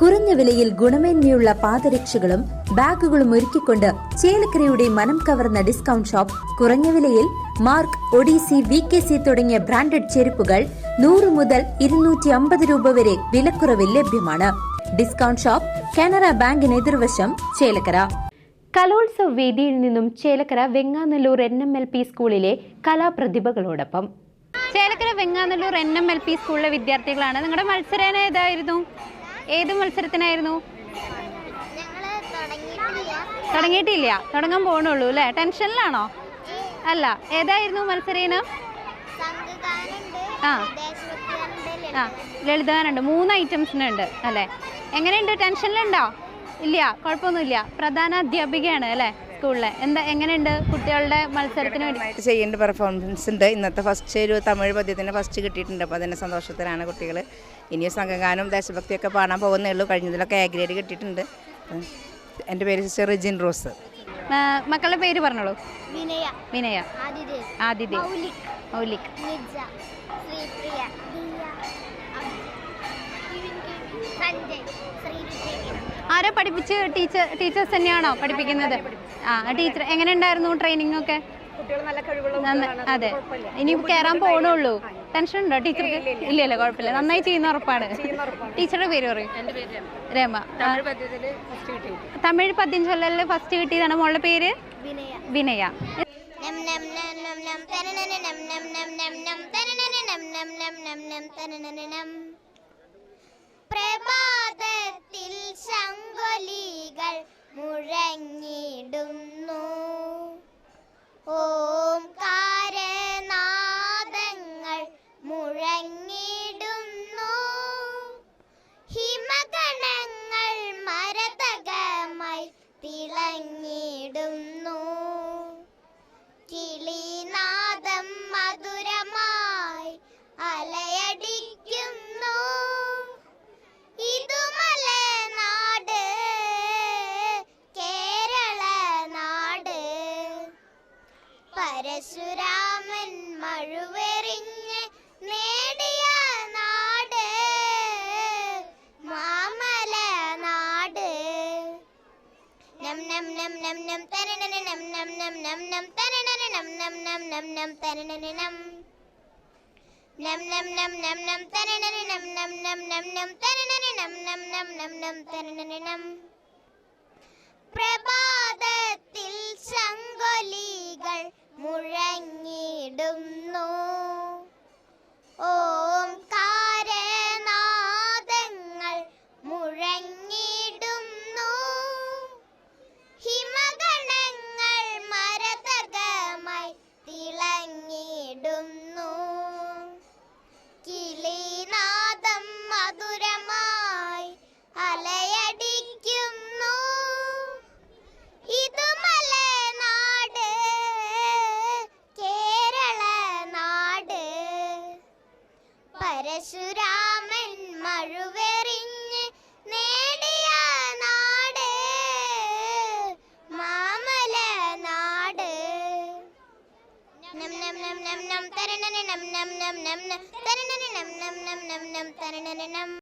കുറഞ്ഞ വിലയിൽ ഗുണമേന്മയുള്ള പാദരക്ഷകളും ബാഗുകളും ഒരുക്കിക്കൊണ്ട് ചേലക്കരയുടെ മനം കവർന്ന ഡിസ്കൗണ്ട് ഷോപ്പ് കുറഞ്ഞ വിലയിൽ Mark Odyssey V K C തുടങ്ങിയ ബ്രാൻഡഡ് ചെരുപ്പുകൾ നൂറ് മുതൽ ഇരുന്നൂറ്റി അമ്പത് രൂപ വരെ വിലക്കുറവിൽ ലഭ്യമാണ്. ഡിസ്കൗണ്ട് ഷോപ്പ് കാനറ ബാങ്കിന് എതിർവശം ചേലക്കര. കലോത്സവ വേദിയിൽ നിന്നും Chelakkara Venganallur N M L P സ്കൂളിലെ കലാപ്രതിഭകളോടൊപ്പം. Chelakkara Venganallur N M L P സ്കൂളിലെ വിദ്യാർത്ഥികളാണ്. നിങ്ങളുടെ മത്സരം ഏതായിരുന്നു? ഏത് മത്സരത്തിനായിരുന്നു? തുടങ്ങിയിട്ടില്ല. തുടങ്ങാൻ പോകണുള്ളൂ അല്ലേ? ടെൻഷനിലാണോ? അല്ല. ഏതായിരുന്നു മത്സര ഇനം സംഘഗാനുണ്ട് ആ. ആ. ലളിതഗാനുണ്ട് മൂന്ന് ഐറ്റംസിനുണ്ട് അല്ലേ? എങ്ങനെയുണ്ട്? ടെൻഷനിലുണ്ടോ? ഇല്ല. കുഴപ്പമൊന്നുമില്ല. പ്രധാന അധ്യാപികയാണ് അല്ലേ? സ്കൂളിലെ. എന്താ എങ്ങനെയുണ്ട് കുട്ടികളുടെ മത്സരത്തിന് വേണ്ടി? ചെയ്യേണ്ട പെർഫോമൻസ് ഉണ്ട്. ഇന്നത്തെ ഫസ്റ്റ് ഒരു തമിഴ് പദ്യത്തിന് ഫസ്റ്റ് കിട്ടിയിട്ടുണ്ട്. അപ്പോൾ അതിന്റെ സന്തോഷത്തിലാണ് കുട്ടികൾ ഇനിയും സംഘഗാനം ദേശഭക്തിയൊക്കെ പാടാൻ പോകുന്നേ ഉള്ളൂ. കഴിഞ്ഞതിലൊക്കെ എ ഗ്രേഡ് കിട്ടിയിട്ടുണ്ട്. എന്റെ പേര് സിസ്റ്റർ റിജിൻ റോസ്. മക്കളുടെ പേര് പറഞ്ഞോളൂ. വിനയ. വിനയ. ആദിദേവ് ആദിത്യ. മൗലിക്. മൗലിക്. നിജ. ശ്രീപ്രിയ. ആരാ പഠിപ്പിച്ച് ടീച്ചർ ടീച്ചേഴ്സ് തന്നെയാണോ പഠിപ്പിക്കുന്നത് ആ ടീച്ചർ എങ്ങനെ ഉണ്ടായിരുന്നു ട്രെയിനിങ് ഒക്കെ അതെ ഇനി കയറാൻ പോണുള്ളൂ ടെൻഷൻ ഉണ്ടോ ടീച്ചർക്ക് ഇല്ല കുഴപ്പമില്ല നന്നായി ചെയ്യുന്ന ഉറപ്പാണ് ടീച്ചറുടെ പേര് പറയും രമ തമിഴ് പദ്യം ചൊല്ലലിൽ ഫസ്റ്റ് കിട്ടിയതാണ് മോളുടെ പേര് വിനയ വിനയ നം നം പരശുരാമൻ മഴുവെറിഞ്ഞ് നേടിയ നാട് മാമല നാട് നം നം നം നം നം തരണന നം നം നം നം നം തരണന നം നം നം നം നം തരണന നം നം നം നം നം നം തരണന നം നം നം നം നം തരണന നം നം നം നം നം തരണന നം പരശുരാമൻ മഴുവെറിഞ്ഞ് നേടിയ നാട് മാമല നാട് നം നം നം നം നം തരണന നം നം നം നം തരണന നം നം നം നം നം തരണന നം